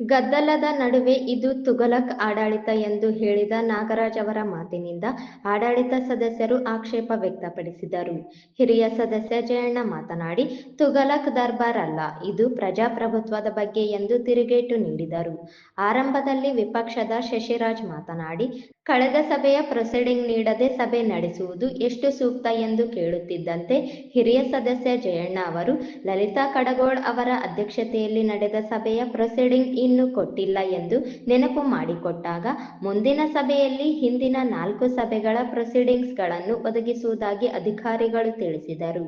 ಗದ್ದಲದ ನಡುವೆ ಇದು ತುಘಲಕ್ ಆಡಳಿತ ಎಂದು ಹೇಳಿದ ನಾಗರಾಜ್ ಅವರ ಮಾತಿನಿಂದ ಆಡಳಿತ ಸದಸ್ಯರು ಆಕ್ಷೇಪ ವ್ಯಕ್ತಪಡಿಸಿದರು. ಹಿರಿಯ ಸದಸ್ಯ ಜಯಣ್ಣ ಮಾತನಾಡಿ, ತುಘಲಕ್ ದರ್ಬಾರ್ ಅಲ್ಲ, ಇದು ಪ್ರಜಾಪ್ರಭುತ್ವದ ಬಗ್ಗೆ ಎಂದು ತಿರುಗೇಟು ನೀಡಿದರು. ಆರಂಭದಲ್ಲಿ ವಿಪಕ್ಷದ ಶಶಿರಾಜ್ ಮಾತನಾಡಿ ಕಳೆದ ಸಭೆಯ ಪ್ರೊಸೀಡಿಂಗ್ ನೀಡದೆ ಸಭೆ ನಡೆಸುವುದು ಎಷ್ಟು ಸೂಕ್ತ ಎಂದು ಕೇಳುತ್ತಿದ್ದಂತೆ ಹಿರಿಯ ಸದಸ್ಯ ಜಯಣ್ಣ ಅವರು, ಲಲಿತಾ ಕಡಗೋಳ್ ಅವರ ಅಧ್ಯಕ್ಷತೆಯಲ್ಲಿ ನಡೆದ ಸಭೆಯ ಪ್ರೊಸೀಡಿಂಗ್ ಇನ್ನೂ ಕೊಟ್ಟಿಲ್ಲ ಎಂದು ನೆನಪು ಮಾಡಿಕೊಟ್ಟಾಗ, ಮುಂದಿನ ಸಭೆಯಲ್ಲಿ ಹಿಂದಿನ ನಾಲ್ಕು ಸಭೆಗಳ ಪ್ರೊಸೀಡಿಂಗ್ಸ್ಗಳನ್ನು ಒದಗಿಸುವುದಾಗಿ ಅಧಿಕಾರಿಗಳು ತಿಳಿಸಿದರು.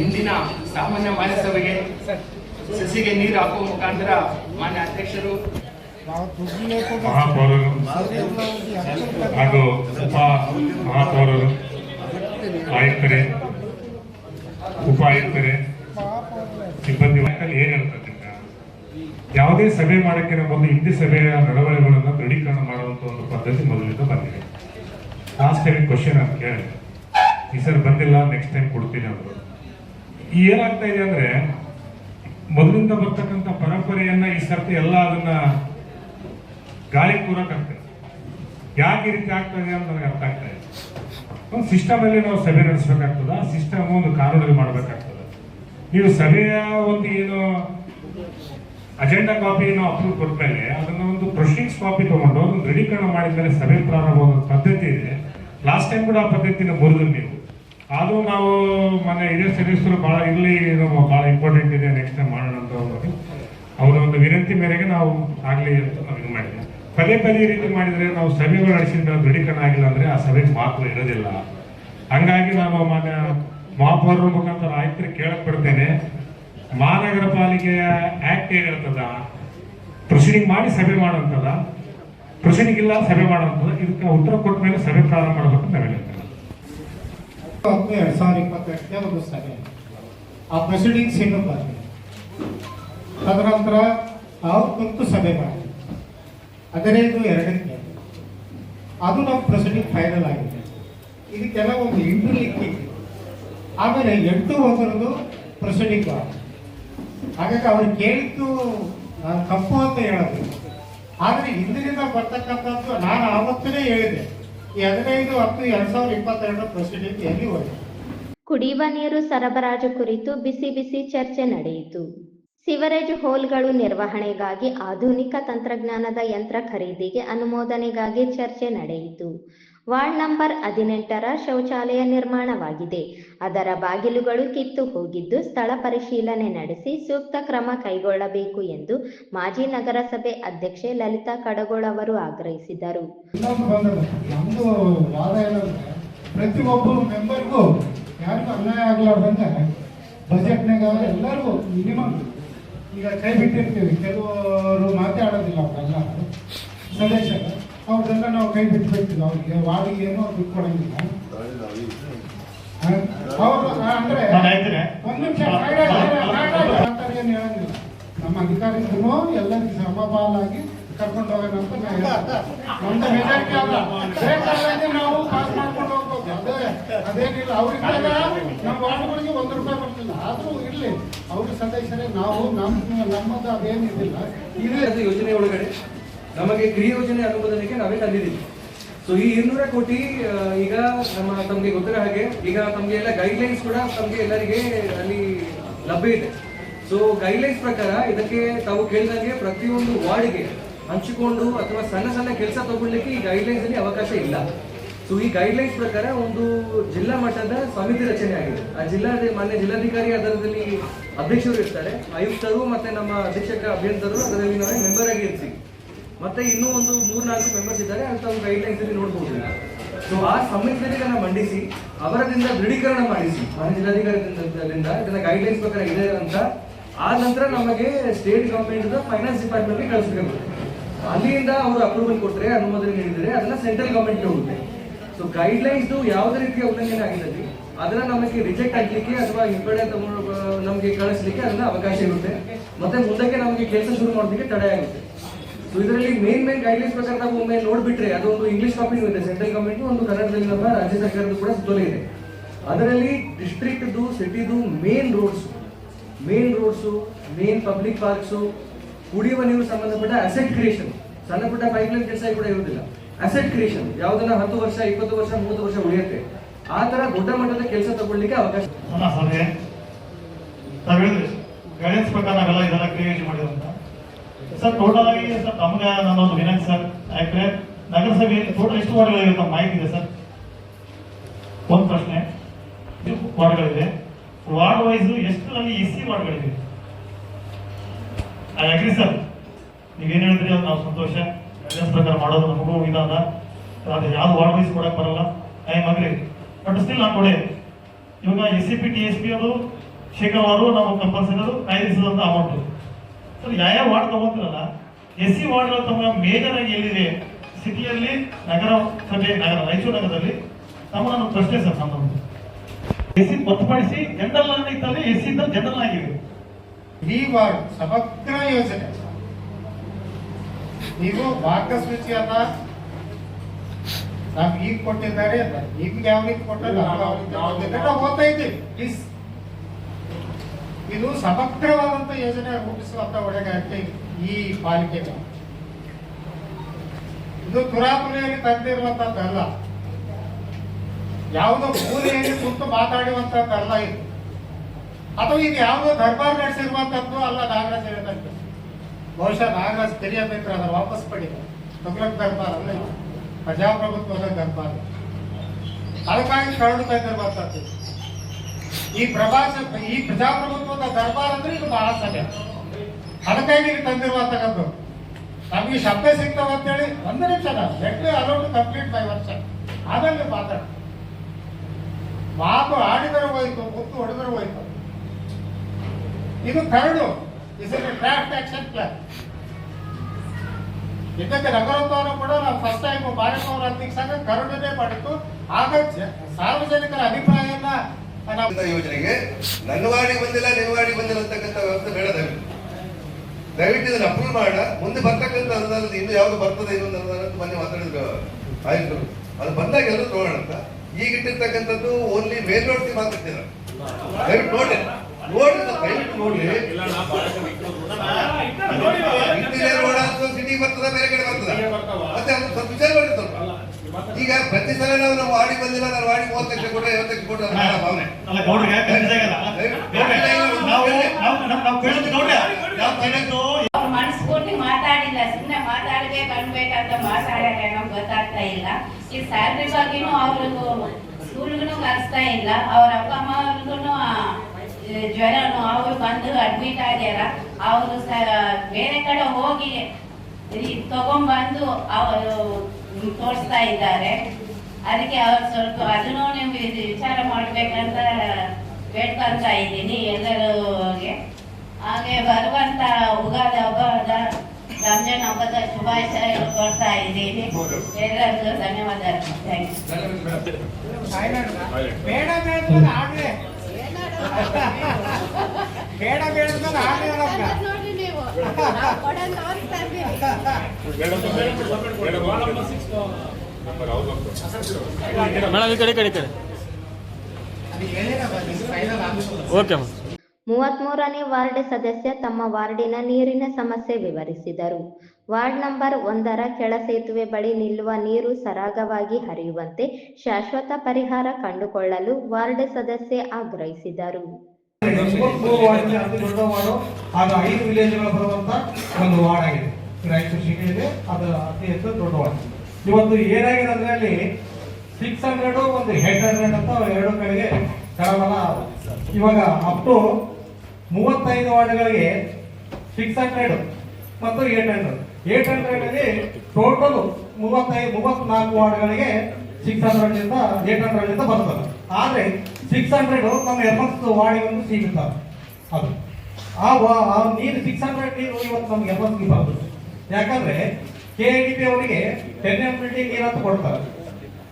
ಹಿಂದಿನ ಸಾಮಾನ್ಯ ಮಾನ್ಯ ಸಭೆಗೆ ಸಸಿಗೆ ನೀರು ಹಾಕುವ ಮುಖಾಂತರ ಮಾನ್ಯ ಅಧ್ಯಕ್ಷರು ಮಹಾಪೌರರು ಹಾಗೂ ಉಪ ಮಹಾಪೌರರು ಆಯುಕ್ತರೇ ಉಪ ಆಯುಕ್ತರೇ ಸಿಬ್ಬಂದಿ ವರ್ಗದಲ್ಲಿ ಏನ್ ಹೇಳ್ತದೆ ಈಗ? ಯಾವುದೇ ಸಭೆ ಮಾಡೋಕ್ಕಿಂತ ಮೊದಲು ಹಿಂದಿ ಸಭೆಯ ನಡವಳಿಕೆಗಳನ್ನು ದೃಢೀಕರಣ ಮಾಡುವಂತ ಒಂದು ಪದ್ಧತಿ ಮೊದಲಿಂದ ಬಂದಿದೆ ಲಾಸ್ಟ್ ಟೈಮ್ ಕ್ವಶನ್ ಅಂತ ಕೇಳಿದೆ ಈ ಸರ್ ಬಂದಿಲ್ಲ ನೆಕ್ಸ್ಟ್ ಟೈಮ್ ಕೊಡ್ತೀನಿ ಅವರು ಈ ಏನಾಗ್ತಾ ಇದೆ ಅಂದ್ರೆ, ಮೊದಲಿಂದ ಬರ್ತಕ್ಕಂಥ ಪರಂಪರೆಯನ್ನ ಈ ಸರ್ತಿ ಎಲ್ಲ ಅದನ್ನ ಗಾಳಿ ಕೂರಕ್ಕಾಗ್ತದೆ ಯಾಕೆ ಈ ರೀತಿ ಆಗ್ತದೆ ಅಂತ ನನಗೆ ಅರ್ಥ ಆಗ್ತಾ ಇದೆ ಒಂದು ಸಿಸ್ಟಮ್ ಅಲ್ಲಿ ನಾವು ಸಭೆ ನಡೆಸಬೇಕಾಗ್ತದ ಸಿಸ್ಟಮ್ ಒಂದು ಕಾನೂನಲ್ಲಿ ಮಾಡಬೇಕಾಗ್ತದೆ. ನೀವು ಸಭೆಯ ಒಂದು ಏನು ಅಜೆಂಡಾ ಕಾಪಿ ನಾವು ಅಪ್ರೂವ್ ಕೊಟ್ಮೇಲೆ ಅದನ್ನ ಒಂದು ಪ್ರೊಸೀಡಿಂಗ್ಸ್ ಕಾಪಿ ತಗೊಂಡು ಒಂದು ದೃಢೀಕರಣ ಮಾಡಿದ್ಮೇಲೆ ಸಭೆ ಪ್ರಾರಂಭ ಒಂದು ಪದ್ಧತಿ ಇದೆ. ಲಾಸ್ಟ್ ಟೈಮ್ ಕೂಡ ಆ ಪದ್ಧತಿನ ಮುರಿದ್ರು ನೀವು. ಆದರೂ ನಾವು ಮೊನ್ನೆ ಇದೇ ಸದಸ್ಯರು ಬಹಳ ಇರಲಿ ನಾವು ಬಹಳ ಇಂಪಾರ್ಟೆಂಟ್ ಇದೆ ನೆಕ್ಸ್ಟ್ ಟೈಮ್ ಮಾಡೋಣ ಅಂತ ಅವರು ಅವರ ಒಂದು ವಿನಂತಿ ಮೇರೆಗೆ ನಾವು ಆಗಲಿ ಅಂತ ನಾವು ಇದು ಪದೇ ಪದೇ ರೀತಿ ಮಾಡಿದ್ರೆ ನಾವು ಸಭೆಗಳು ನಡೆಸಿದ ಮೇಲೆ ದೃಢೀಕರಣ ಆಗಿಲ್ಲ ಅಂದ್ರೆ ಆ ಸಭೆಗೆ ಮಹತ್ವ ಇರೋದಿಲ್ಲ. ಹಂಗಾಗಿ ನಾವು ಮಾನ್ಯ ಮಹಾಪೌರ ಮುಖಾಂತರ ಆಯುಕ್ತರಿಗೆ ಕೇಳಕ್ ಬರ್ತೇನೆ ಮಹಾನಗರ ಪಾಲಿಕೆಯ ಆಕ್ಟ್ ಏನ್ ಹೇಳ್ತದ ಪ್ರೊಸೀಡಿಂಗ್ ಮಾಡಿ ಸಭೆ ಮಾಡುವಂತದ. ಪ್ರೊಸೀಡಿಂಗ್ ಇಲ್ಲ ಸಭೆ ಮಾಡುವಂತದ. ಇದಕ್ಕೆ ಉತ್ತರ ಕೊಟ್ಟ ಮೇಲೆ ಸಭೆ ಪ್ರಾರಂಭ ಮಾಡಬೇಕು ನಾವ್ ಹೇಳ್ತೇವೆ. ಹತ್ತು ಎರಡ್ ಒಂದು ಸಭೆ. ಆ ಪ್ರೊಸೀಡಿಂಗ್ಸ್ ಇನ್ನೂ ತದನಂತರ ನಾವು ಕುಂತು ಸಭೆ ಮಾಡಿ ಹದಿನೈದು ಎರಡಕ್ಕೆ ಅದು ನಮ್ಮ ಪ್ರೊಸೀಡಿಂಗ್ ಫೈನಲ್ ಆಗಿದೆ. ಇದಕ್ಕೆಲ್ಲ ಒಂದು ಇಂಟರ್ಲಿಂಕ್ ಇದೆ ಆಮೇಲೆ ಎಂಟು ಒಂದರದು ಪ್ರೊಸೀಡಿಂಗ್ ಹಾಗಾಗಿ ಅವ್ರು ಕೇಳಿದ್ದು ನಾನು ತಪ್ಪು ಅಂತ ಹೇಳೋದು. ಆದರೆ ಇಂದಿನಿಂದ ಬರ್ತಕ್ಕಂಥದ್ದು ನಾನು ಆವತ್ತೇ ಹೇಳಿದೆ. ಈ ಹದಿನೈದು, ಹತ್ತು, ಎರಡ್ ಸಾವಿರದ ಇಪ್ಪತ್ತೆರಡು ಪ್ರೊಸೀಡಿಂಗ್ ಎಲ್ಲಿ ಕುಡಿಯುವ ನೀರು ಸರಬರಾಜು ಕುರಿತು ಬಿಸಿ ಬಿಸಿ ಚರ್ಚೆ ನಡೆಯಿತು. ಸಿವರೇಜ್ ಹೋಲ್ಗಳು ನಿರ್ವಹಣೆಗಾಗಿ ಆಧುನಿಕ ತಂತ್ರಜ್ಞಾನದ ಯಂತ್ರ ಖರೀದಿಗೆ ಅನುಮೋದನೆಗಾಗಿ ಚರ್ಚೆ ನಡೆಯಿತು. ವಾರ್ಡ್ ನಂಬರ್ ಹದಿನೆಂಟರ ಶೌಚಾಲಯ ನಿರ್ಮಾಣವಾಗಿದೆ. ಅದರ ಬಾಗಿಲುಗಳು ಕಿತ್ತು ಹೋಗಿದ್ದು ಸ್ಥಳ ಪರಿಶೀಲನೆ ನಡೆಸಿ ಸೂಕ್ತ ಕ್ರಮ ಕೈಗೊಳ್ಳಬೇಕು ಎಂದು ಮಾಜಿ ನಗರಸಭೆ ಅಧ್ಯಕ್ಷೆ ಲಲಿತಾ ಕಡಗೋಳ್ ಅವರು ಆಗ್ರಹಿಸಿದರು. ಪ್ರತಿಯೊಬ್ಬರು ಮೆಂಬರ್ಗೂ ಯಾರಿಗೂ ಅನ್ಯಾಯ ಬಜೆಟ್ನಾಗ ಎಲ್ಲರಿಗೂ ಮಿನಿಮಮ್ ಈಗ ಕೈ ಬಿಟ್ಟಿರ್ತೀವಿ ಕೆಲವರು ಮಾತಾಡೋದಿಲ್ಲ ಅವರೆಲ್ಲ ಸದಸ್ಯರು ಅವ್ರದೆಲ್ಲ ನಾವು ಕೈ ಬಿಟ್ಟು ಬಿಡ್ತೀವಿ. ಅವ್ರಿಗೆ ವಾರ್ಡಿಗೆ ಏನೂ ಅವ್ರು ಬಿಟ್ಕೊಡಂಗಿಲ್ಲ ಅವರು ಅಂದ್ರೆ ಒಂದು ನಿಮಿಷ ಮಾತಾಡಿ ಏನು ಹೇಳಂಗಿಲ್ಲ ನಮ್ಮ ಅಧಿಕಾರಿಗಳು ಎಲ್ಲರಿಗೂ ಸಮಪಾಲಾಗಿ ಕರ್ಕೊಂಡು ಹೋಗೋಣ ಅಂತ ನಾವು ಅಲ್ಲ. ನಾವು ಪಾಸ್ ಮಾಡ್ಕೊಂಡು ಹೋಗ್ಬೋದು. ಅದೇ ಅದೇನಿಲ್ಲ ಅವ್ರಿಗೆ ನಮ್ಮ ವಾರ್ಡ್ಗಳಿಗೆ ಒಂದು ರೂಪಾಯಿ ಬರ್ತಿಲ್ಲ ಆದ್ರೂ ಇರ್ಲಿ ಅವ್ರ ಸದಸ್ಯರೇ ನಾವು ನಮ್ಮ ನಮ್ಮದು ಅದೇನಿದಿಲ್ಲ ಇದೇ ಇದು ಯೋಜನೆ ಒಳಗಡೆ. ನಮಗೆ ಗೃಹ ಯೋಜನೆ ಅನುಮೋದನೆಗೆ ನಾವೇ ತಂದಿದ್ದೀವಿ. ಸೊ ಈ ಇನ್ನೂರ ಕೋಟಿ ಈಗ ನಮ್ಮ ತಮಗೆ ಗೊತ್ತಿರೋ ಹಾಗೆ ಈಗ ತಮಗೆ ಎಲ್ಲ ಗೈಡ್ಲೈನ್ಸ್ ಕೂಡ ತಮಗೆ ಎಲ್ಲರಿಗೆ ಅಲ್ಲಿ ಲಭ್ಯ ಇದೆ. ಸೊ ಗೈಡ್ಲೈನ್ಸ್ ಪ್ರಕಾರ ಇದಕ್ಕೆ ತಾವು ಕೇಳಿದಂಗೆ ಪ್ರತಿಯೊಂದು ವಾರ್ಡ್ಗೆ ಹಂಚಿಕೊಂಡು ಅಥವಾ ಸಣ್ಣ ಸಣ್ಣ ಕೆಲಸ ತಗೊಳ್ಳಿಕ್ಕೆ ಈ ಗೈಡ್ಲೈನ್ಸ್ ಅಲ್ಲಿ ಅವಕಾಶ ಇಲ್ಲ. ಸೊ ಈ ಗೈಡ್ಲೈನ್ಸ್ ಪ್ರಕಾರ ಒಂದು ಜಿಲ್ಲಾ ಮಟ್ಟದ ಸಮಿತಿ ರಚನೆ ಆಗಿದೆ. ಆ ಜಿಲ್ಲಾ ಮಾನ್ಯ ಜಿಲ್ಲಾಧಿಕಾರಿ ಅದರಲ್ಲಿ ಅಧ್ಯಕ್ಷರು ಇರ್ತಾರೆ. ಆಯುಕ್ತರು ಮತ್ತೆ ನಮ್ಮ ಅಧೀಕ್ಷಕ ಅಭಿಯಂತರರು ಅದರಲ್ಲಿ ನಾವೇ ಮೆಂಬರ್ ಆಗಿ ಇರ್ತೀವಿ. ಮತ್ತೆ ಇನ್ನೂ ಒಂದು ಮೂರ್ನಾಲ್ಕು ಮೆಂಬರ್ಸ್ ಇದ್ದಾರೆ. ಅಂತ ಅವ್ರು ಗೈಡ್ಲೈನ್ಸ್ ಅಲ್ಲಿ ನೋಡಬಹುದು ಸೊ ಆ ಇದನ್ನ ಮಂಡಿಸಿ, ಅವರದಿಂದ ದೃಢೀಕರಣ ಮಾಡಿಸಿ, ಮಾನ್ಯ ಜಿಲ್ಲಾಧಿಕಾರಿಗಳಿಂದ ಇದನ್ನ ಗೈಡ್ಲೈನ್ಸ್ ಪ್ರಕಾರ ಇದೆ ಅಂತ ಆ ನಂತರ ನಮಗೆ ಸ್ಟೇಟ್ ಗವರ್ಮೆಂಟ್ ಫೈನಾನ್ಸ್ ಡಿಪಾರ್ಟ್ಮೆಂಟ್ ಕಳಿಸ್ಬೇಕು. ಅಲ್ಲಿಂದ ಅವರು ಅಪ್ರೂವಲ್ ಕೊಟ್ಟರೆ ಅನುಮೋದನೆ ನೀಡಿದರೆ, ಅದನ್ನ ಸೆಂಟ್ರಲ್ ಗವರ್ಮೆಂಟ್ ಹೋಗುತ್ತೆ. ಸೊ ಗೈಡ್ಲೈನ್ಸ್ ಯಾವುದೇ ರೀತಿಯ ಉಲ್ಲಂಘನೆ ಆಗಿರಲಿ ಅದನ್ನ ನಮಗೆ ರಿಜೆಕ್ಟ್ ಆಗ್ಲಿಕ್ಕೆ ಅಥವಾ ಹಿಂಪಡೆ ನಮಗೆ ಕಳಿಸ್ಲಿಕ್ಕೆ ಅದನ್ನ ಅವಕಾಶ ಇರುತ್ತೆ. ಮತ್ತೆ ಮುಂದಕ್ಕೆ ನಮಗೆ ಕೆಲಸ ಶುರು ಮಾಡೋದಕ್ಕೆ ತಡೆ ಆಗುತ್ತೆ. ಸೊ ಇದರಲ್ಲಿ ಮೇನ್ ಮೇನ್ ಗೈಡ್ಲೈನ್ಸ್ ಪ್ರಕಾರ ನಾವು ಒಮ್ಮೆ ನೋಡ್ಬಿಟ್ರೆ ಒಂದು ಇಂಗ್ಲಿಷ್ ಕಾಪಿನೂ ಇದೆ. ಸೆಂಟ್ರಲ್ ಗವರ್ಮೆಂಟ್ ಒಂದು ಕನ್ನಡದಲ್ಲಿ ನಮ್ಮ ರಾಜ್ಯ ಸರ್ಕಾರದ ಕೂಡ ಸುತ್ತೋಲೆ ಇದೆ. ಅದರಲ್ಲಿ ಡಿಸ್ಟ್ರಿಕ್ಟ್ದು ಸಿಟಿದು main roads main roads main public parks ಕುಡಿಯುವ ನೀರು ಸಂಬಂಧಪಟ್ಟ ಅಸೆಟ್ ಕ್ರಿಯೇಷನ್ ಸಣ್ಣ ಪುಟ್ಟ ಪೈಪ್ಲೈನ್ ಕೆಲಸ ಕೂಡ ಇರುವುದಿಲ್ಲ. ಅಸೆಟ್ ಕ್ರಿಯೇಷನ್ ಯಾವ್ದನ್ನ ಹತ್ತು ವರ್ಷ, ಇಪ್ಪತ್ತು ವರ್ಷ, ಮೂವತ್ತು ವರ್ಷ ಉಳಿಯುತ್ತೆ. ಆ ತರ ದೊಡ್ಡ ಮಟ್ಟದ ಕೆಲಸ ತಗೊಳ್ಳಿಕ್ಕೆ ಅವಕಾಶ. ಅಲ್ಲ ಸಭೆ, ತಾವ್ ಹೇಳಿದ್ರಿ ಗೈಡೆನ್ಸ್ ಪ್ರಕಾರ ನಾವೆಲ್ಲ ಇದೆಲ್ಲ ಕ್ರಿಯೇಟ್ ಸರ್ ಟೋಟಲ್ ಆಗಿ ಸರ್ ತಮಗೆ ನನ್ನೊಂದು ವಿನಂತಿ ಸರ್ ಯಾಕಂದ್ರೆ ನಗರಸಭೆ ಟೋಟಲ್ ಎಷ್ಟು ವಾರ್ಡ್ಗಳಿವೆ ಅಂತ ಮಾಹಿತಿ ಇದೆ ಸರ್ ಒಂದು ಪ್ರಶ್ನೆ. ವಾರ್ಡ್ಗಳಿದೆ. ವಾರ್ಡ್ ವೈಸ್ ಎಷ್ಟು ಅಲ್ಲಿ ಎಸ್ ಸಿ ವಾರ್ಡ್ಗಳಿವೆ ಐ ಅಗ್ರಿ ಸರ್ ನೀವೇನು ಹೇಳಿದ್ರಿ ಅದು ನಾವು ಸಂತೋಷ. ಗೈಡೆನ್ಸ್ ಪ್ರಕಾರ ಮಾಡೋದು ನಮಗೂ ವಿಧಾನ ಅದು ಯಾವ್ದು ವಾರ್ಡ್ ವೈಸ್ ಬರಲ್ಲ. ಐ ಆಮ್ ಬಟ್ ಸ್ಟಿಲ್ ನಾನು ಕೊಡೆ. ಇವಾಗ S C P T S P ಶೇಕಡವಾರು ನಾವು ಕಂಪಲ್ಸರಿ ಅದು ಕಾಯ್ದಿರಿಸಿದಂತ ಅಮೌಂಟ್ ಸರ್, ಯಾವ ವಾರ್ಡ್ ತಗೊಂತಿರಲ್ಲ? ಎಸ್ ಸಿ ವಾರ್ಡ್ಗಳು ತಮ್ಮ ಮೇಜರ್ ಆಗಿ ಎಲ್ಲಿದೆ? ಸಿಟಿಯಲ್ಲಿ ನಗರ ಸಭೆ ನಗರ, ರಾಯಚೂರು ನಗರದಲ್ಲಿ? ತಮ್ಮ ನಾನು ಪ್ರಶ್ನೆ ಸರ್ ನಮ್ಮದು ಎಸ್ ಸಿ ಹೊರತುಪಡಿಸಿ ಜನರಲ್ ಆಗಿ ಇದ್ದಲ್ಲಿ ಎಸ್ ಸಿ ಜನರಲ್ ಆಗಿದೆ. ಈ ವಾರ್ಡ್ ಸಮಗ್ರ ಯೋಜನೆ. ನೀವು ಮಾರ್ಗಸೂಚಿಯನ್ನ ನಮ್ಗೆ ಈಗ ಕೊಟ್ಟಿದ್ದಾರೆ ನಿಮ್ಗೆ ಯಾವ್ರಿಗೆ ಕೊಟ್ಟಲ್ಲ ನಾವು ಓದ್ತಾ ಇದ್ದೀವಿ. ಪ್ಲೀಸ್ ಇದು ಸಮಗ್ರವಾದಂತ ಯೋಜನೆ ರೂಪಿಸುವಂತ ಒಳಗಾರಿಕೆ ಈ ಪಾಲಿಕೆ ಇದು ತುರಾತುರಿಯಲ್ಲಿ ತಂದಿರುವಂತದ್ದಲ್ಲ. ಯಾವುದೋ ಮೂಲೆಯಲ್ಲಿ ಕುಂತು ಮಾತಾಡುವಂತದ್ದಲ್ಲ ಇದು. ಅಥವಾ ಇದು ಯಾವುದೋ ದರ್ಬಾರ್ ನಡೆಸಿರುವಂತದ್ದು ಅಲ್ಲ ನಾಗರಾಜ್ ಹೇಳಿದಂತೆ. ಬಹುಶಃ ನಾಗರಾಜ್ ತೆರೆಯಬೇಕು ಅದನ್ನು ವಾಪಸ್ ಪಡಿದೆ ತುಗ್ಲಕ್ ದರ್ಬಾರ್ ಅಲ್ಲ ಪ್ರಜಾಪ್ರಭುತ್ವದ ದರ್ಬಾರ್. ಅದಕ್ಕಾಗಿ ಕರಡು ಮಾತಾಡ್ತೀವಿ ಈ ಪ್ರಭಾಷ ಈ ಪ್ರಜಾಪ್ರಭುತ್ವದ ದರ್ಬಾರ್ ಅಂದ್ರೆ ಇದು ಮಹಾಸಭೆ. ಅದಕ್ಕಾಗಿ ಇಲ್ಲಿ ತಂದಿರುವಂತಕ್ಕದ್ದು ನಮಗೆ ಶಬ್ದ ಸಿಗ್ತಾವ ಅಂತೇಳಿ ಒಂದು ನಿಮಿಷ ಲೆಟ್ ಅಲೌಡ್ ಕಂಪ್ಲೀಟ್ ಬೈ ವರ್ಷ ಆಮೇಲೆ ಮಾತಾಡ. ಮಾತು ಆಡಿದರೆ ಹೋಯ್ತು ಮುತ್ತು ಹೊಡೆದರೂ ಹೋಯ್ತು. ಇದು ಕರಡು. ಇನ್ ಡ್ರಾಫ್ಟ್ ಆಕ್ಷನ್ ಪ್ಲಾನ್ ಇದಕ್ಕೆ ನಗರೋತ್ಸವನು ಕೂಡ ನಾವು ಫಸ್ಟ್ ಟೈಮ್ ಬಾಲಕವರ ಅಧ್ಯಕ್ಷ ಕರುಣನೆ ಮಾಡಿತ್ತು ಆಗ ಸಾರ್ವಜನಿಕರ ಅಭಿಪ್ರಾಯನ ಯೋಜನೆಗೆ ನನ್ನ ಬಂದಿಲ್ಲ ನಿನ್ನ ಬಂದಿಲ್ಲ ಅಂತಕ್ಕಂಥ ವ್ಯವಸ್ಥೆ ಬೇಡ ದಯವಿಟ್ಟು. ಇದನ್ನ ಅಪ್ರೂವ್ ಮಾಡ. ಮುಂದೆ ಬರ್ತಕ್ಕಂಥ ಅನುದಾನದ ಇನ್ನು ಯಾವ್ದು ಬರ್ತದೆ ಇನ್ನೊಂದು ಅನುದಾನ ಅಂತ ಮೊನ್ನೆ ಮಾತಾಡಿದ್ರು ಆಯ್ತು ಅದು ಬಂದಾಗ ಎಲ್ಲರೂ ತಗೊಳ್ಳೋಣ ಅಂತ. ಈಗ ಇಟ್ಟಿರ್ತಕ್ಕಂಥದ್ದು ಓನ್ಲಿ ಮೇಲ್ ರೋಡ್ ಮಾತಾಡ್ತೀರ ದಯವಿಟ್ಟು ನೋಡಿ ನೋಡಿ ನೋಡಿ. ಇಂಟೀರಿಯರ್ ರೋಡ್ ಸಿಟಿ ಬರ್ತದ ಬೇರೆ ಕಡೆ ಬರ್ತದ. ಮತ್ತೆ ಸ್ವಲ್ಪ ವಿಚಾರ ಮಾಡಿ ಸ್ವಲ್ಪ. ಈಗ ಪ್ರತಿ ಸಲ ನಾವು ನಾವು ವಾಡಿ ಬಂದಿಲ್ಲ ನಾನು ವಾಡಿ ಮೂವತ್ತು ಲಕ್ಷ ಕೊಟ್ಟರೆ ಐವತ್ತು ಲಕ್ಷ ಕೊಟ್ಟರೆ ಬೇಡ ಭಾವನೆ ಮನಸ್ಫೂರ್ತಿ ಮಾತಾಡಿಲ್ಲ ಸುಮ್ಮನೆ ಮಾತಾಡದೆ ಬಂದ್ಬೇಕಂತ ಮಾತಾಡಕ್ಕೆ ನಮ್ಗೆ ಗೊತ್ತಾಗ್ತಾ ಇಲ್ಲ. ಈ ಸ್ಯಾಲ್ರಿ ಬಗ್ಗೆನೂ ಅವ್ರಿಗೂ ಸ್ಕೂಲ್ಗೂ ಕಲಿಸ್ತಾ ಇಲ್ಲ. ಅವ್ರ ಅಪ್ಪ ಅಮ್ಮ ಜ್ವರನು ಅವರು ಬಂದು ಅಡ್ಮಿಟ್ ಆಗ್ಯಾರ. ಅವರು ಸ ಬೇರೆ ಕಡೆ ಹೋಗಿ ಈ ತಗೊಂಬಂದು ಅವರು ತೋರಿಸ್ತಾ ಇದ್ದಾರೆ. ಅದಕ್ಕೆ ಅವ್ರು ಸ್ವಲ್ಪ ಅದನ್ನು ನೀವು ಇದು ವಿಚಾರ ಮಾಡ್ಬೇಕಂತ ಬೇಡ್ಕೊಂತ ಇದ್ದೀನಿ ಎಲ್ಲರಿಗೆ ಹಾಗೆ. ಬರುವಂತ ಉಗಾದಿ ಹಬ್ಬದ ರಂಜಾನ್ ಹಬ್ಬದ ಶುಭಾಶಯ ಕೊಡ್ತಾ ಇದ್ದೀನಿ. ಎಲ್ಲರಿಗೂ ಧನ್ಯವಾದ ಥ್ಯಾಂಕ್ ಯು ಬೇಡ ಬೇಡ ಆಗ್ಲೇ ಬೇಡ ಬೇಡ ಆಗ್ಲೇ ನೋಡಿ ನೀವು ನಾವು ಕೊಡೋದು ಅವ್ರಿಗೆ ತರ್ತೀವಿ ಮೂವತ್ಮೂರನೇ ವಾರ್ಡ್ ಸದಸ್ಯ ತಮ್ಮ ವಾರ್ಡಿನ ನೀರಿನ ಸಮಸ್ಯೆ ವಿವರಿಸಿದರು. ವಾರ್ಡ್ ನಂಬರ್ ಒಂದರ ಕೆಳ ಸೇತುವೆ ಬಳಿ ನಿಲ್ಲುವ ನೀರು ಸರಾಗವಾಗಿ ಹರಿಯುವಂತೆ ಶಾಶ್ವತ ಪರಿಹಾರ ಕಂಡುಕೊಳ್ಳಲು ವಾರ್ಡ್ ಸದಸ್ಯೆ ಆಗ್ರಹಿಸಿದರು. ಮೂವತ್ಮೂರು ಅತಿ ದೊಡ್ಡ ವಾರ್ಡು ಅದು ಐದು ವಿಲೇಜ್ಗಳು ಬರುವಂತ ಒಂದು ವಾರ್ಡ್ ಆಗಿದೆ ರಾಯಚೂರು ಸಿಟಿಯಲ್ಲಿ ಅದು ಅತಿ ಹೆಚ್ಚು ದೊಡ್ಡ ವಾರ್ಡ್. ಇವತ್ತು ಏನಾಗಿದೆ ಅಂದ್ರೆ ಅಲ್ಲಿ ಸಿಕ್ಸ್ ಹಂಡ್ರೆಡ್ ಒಂದು ಏಟ್ ಹಂಡ್ರೆಡ್ ಅಂತ ಎರಡು ಕಡೆಗೆ ಕಳವಳ ಇವಾಗ ಅಪ್ ಟು ಮೂವತ್ತೈದು ವಾರ್ಡ್ಗಳಿಗೆ ಸಿಕ್ಸ್ ಹಂಡ್ರೆಡ್ ಮತ್ತು ಏಟ್ ಹಂಡ್ರೆಡ್ ಏಟ್ ಹಂಡ್ರೆಡ್ ಅಲ್ಲಿ ಟೋಟಲ್ ಮೂವತ್ತೈದು, ಮೂವತ್ನಾಲ್ಕು ವಾರ್ಡ್ಗಳಿಗೆ ಸಿಕ್ಸ್ ಹಂಡ್ರೆಡ್ ಇಂದ ಏಟ್ ಹಂಡ್ರೆಡ್ ಬರ್ತದೆ. ಆದ್ರೆ ಸಿಕ್ಸ್ ಹಂಡ್ರೆಡ್ ನಮ್ಮ ವಾಡಿ ಒಂದು ಸೀಮಿತ ಅದು ಆ ನೀರು ಸಿಕ್ಸ್ ಹಂಡ್ರೆಡ್ ನೀರು ಇವತ್ತು ನಮ್ಗೆ ಎರ್ಮಸ್ಗೆ ಬರ್ತದೆ ಯಾಕಂದ್ರೆ ಕೆ ಡಿ ಪಿ ಅವರಿಗೆ ಟೆನ್ ಎಂ ಡಿ ನೀರು ಅಂತ ಕೊಡ್ತಾರೆ.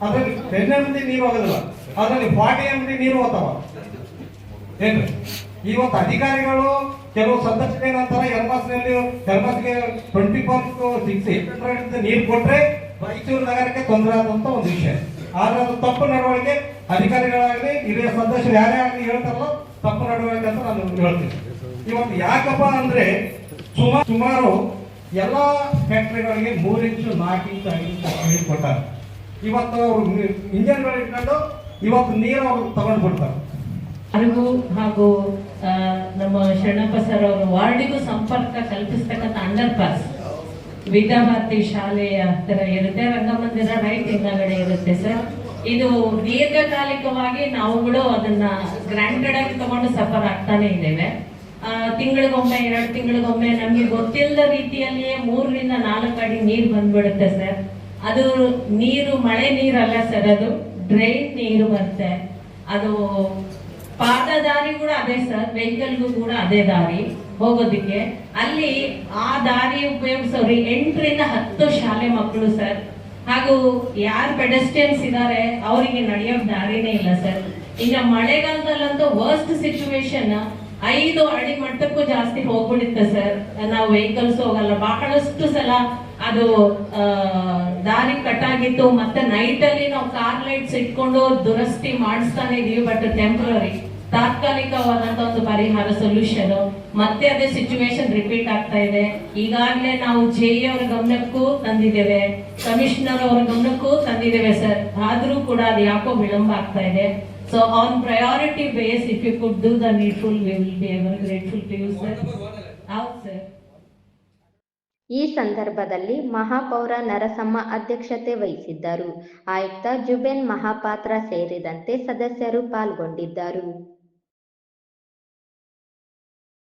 ಅದ್ರಲ್ಲಿ ಟೆನ್ ಎಂ ಡಿ ನೀರು ಆಗೋದಿಲ್ಲ. ಅದರಲ್ಲಿ ಫಾರ್ಟಿ ಎಂ ಡಿ ನೀರು ಹೋಗ್ತಾವ ಏನ್ರಿ? ಇವತ್ತು ಅಧಿಕಾರಿಗಳು ಕೆಲವು ಸಂದರ್ಶನ ನಂತರ ಎರ್ಮಸ್ನಲ್ಲಿ ಎರ್ಮಸ್ಗೆ twenty four six eight hundred ನೀರು ಕೊಟ್ರೆ ರಾಯಚೂರು ನಗರಕ್ಕೆ ತೊಂದರೆ ಆದಂತ ಒಂದು ವಿಷಯ. ಆದ್ರೆ ಅದು ತಪ್ಪು ನಡವಳಿಕೆ ಅಧಿಕಾರಿಗಳಾಗಲಿ ಹಿರಿಯ ಸದಸ್ಯರು ಯಾರೇ ಆಗಲಿ ಹೇಳ್ತಾರಲ್ಲ ತಪ್ಪು ನಡವಳಿಕೆ ಅಂತ ನಾನು ಹೇಳ್ತೀನಿ. ಇವತ್ತು ಯಾಕಪ್ಪ ಅಂದ್ರೆ ಸುಮಾರು ಸುಮಾರು ಎಲ್ಲ ಫ್ಯಾಕ್ಟ್ರಿಗಳಿಗೆ ಮೂರು ಇಂಚು, ನಾಲ್ಕು ಇಂಚು, ಐದು ಇಂಚು ನೀರು ಕೊಟ್ಟಾರೆ. ಇವತ್ತು ಅವರು ಇಂಜನ್ಗಳು ಇಟ್ಕೊಂಡು ಇವತ್ತು ನೀರು ಅವರು ತಗೊಂಡು ಬಿಡ್ತಾರೆ. ಯಾರಿಗೂ ಹಾಗೂ ನಮ್ಮ ಶರಣಪ್ಪ ಸರ್ ಅವರ ವಾರ್ಡಿಗೂ ಸಂಪರ್ಕ ಕಲ್ಪಿಸ್ತಕ್ಕಂಥ ಅಂಡರ್ ಪಾಸ್. ವಿದ್ಯಾಭಾರತಿ ಶಾಲೆಯ ಹತ್ತಿರ ಇರುತ್ತೆ, ರಂಗಮಂದಿರ ರೈಟ್ ಹಿಂದಗಡೆ ಇರುತ್ತೆ ಸರ್. ಇದು ದೀರ್ಘಕಾಲಿಕವಾಗಿ ನಾವುಗಳು ಅದನ್ನ ಗ್ರಾಂಟೆಡ್ ಆಗಿ ತಗೊಂಡು ಸಫರ್ ಆಗ್ತಾನೆ ಇದ್ದೇವೆ. ತಿಂಗಳಿಗೊಮ್ಮೆ, ಎರಡು ತಿಂಗಳಿಗೊಮ್ಮೆ ನಮ್ಗೆ ಗೊತ್ತಿಲ್ಲದ ರೀತಿಯಲ್ಲಿಯೇ ಮೂರರಿಂದ ನಾಲ್ಕು ಅಡಿ ನೀರು ಬಂದ್ಬಿಡುತ್ತೆ ಸರ್. ಅದು ನೀರು, ಮಳೆ ನೀರಲ್ಲ ಸರ್ ಅದು. ಡ್ರೈನ್ ನೀರು ಬರುತ್ತೆ. ಅದು ಪಾದದಾರಿ ಕೂಡ ಅದೇ ಸರ್. ವೆಹಿಕಲ್ಗೂ ಕೂಡ ಅದೇ ದಾರಿ ಹೋಗೋದಿಕ್ಕೆ. ಅಲ್ಲಿ ಆ ದಾರಿ ಉಪಯೋಗಿಸೋರಿ ಎಂಟರಿಂದ ಹತ್ತು ಶಾಲೆ ಮಕ್ಕಳು ಸರ್. ಹಾಗೂ ಯಾರು ಪೆಡೆಸ್ಟಿಯನ್ಸ್ ಇದ್ದಾರೆ ಅವರಿಗೆ ನಡೆಯೋ ದಾರಿನೇ ಇಲ್ಲ ಸರ್. ಈಗ ಮಳೆಗಾಲದಲ್ಲಂತೂ ವರ್ಸ್ಟ್ ಸಿಚುವೇಶನ್ ಐದು ಅಡಿ ಮಟ್ಟಕ್ಕೂ ಜಾಸ್ತಿ ಹೋಗ್ಬಿಡುತ್ತೆ ಸರ್. ನಾವು ವೆಹಿಕಲ್ಸ್ ಹೋಗಲ್ಲ. ಬಹಳಷ್ಟು ಸಲ ಅದು ದಾರಿ ದಾರಿ ಕಟ್ಟಾಗಿತ್ತು ಮತ್ತೆ ನೈಟ್ ಅಲ್ಲಿ ನಾವು ಕಾರ್ ಲೈಟ್ಸ್ ಇಟ್ಕೊಂಡು ದುರಸ್ತಿ ಮಾಡಿಸ್ತಾನೆ ಇದೀವಿ ಬಟ್ ಟೆಂಪ್ರರಿ ತಾತ್ಕಾಲಿಕವಾದಂತ ಒಂದು ಪರಿಹಾರ ಸೊಲ್ಯೂಷನ್ ಮತ್ತೆ ಅದೇ ಸಿಚುವೇಶನ್ ರಿಪೀಟ್ ಆಗ್ತಾ ಇದೆ. ಈಗಾಗಲೇ ನಾವು ಜೆ ಅವರ ಗಮನಕ್ಕೂ ತಂದಿದ್ದೇವೆ. ಕಮಿಷನರ್ ಅವರ ಗಮನಕ್ಕೂ ತಂದಿದ್ದೇವೆ ಸರ್. ಆದ್ರೂ ಕೂಡ ಅದು ಯಾಕೋ ವಿಳಂಬ ಆಗ್ತಾ ಇದೆ. So on priority base if you could do the needful will grateful to you sir sir ಈ ಸಂದರ್ಭದಲ್ಲಿ ಮಹಾಪೌರ ನರಸಮ್ಮ ಅಧ್ಯಕ್ಷತೆ ವಹಿಸಿದ್ದರು. ಆಯುಕ್ತ ಜುಬೆನ್ ಮಹಾಪಾತ್ರ ಸೇರಿದಂತೆ ಸದಸ್ಯರು ಪಾಲ್ಗೊಂಡಿದ್ದರು.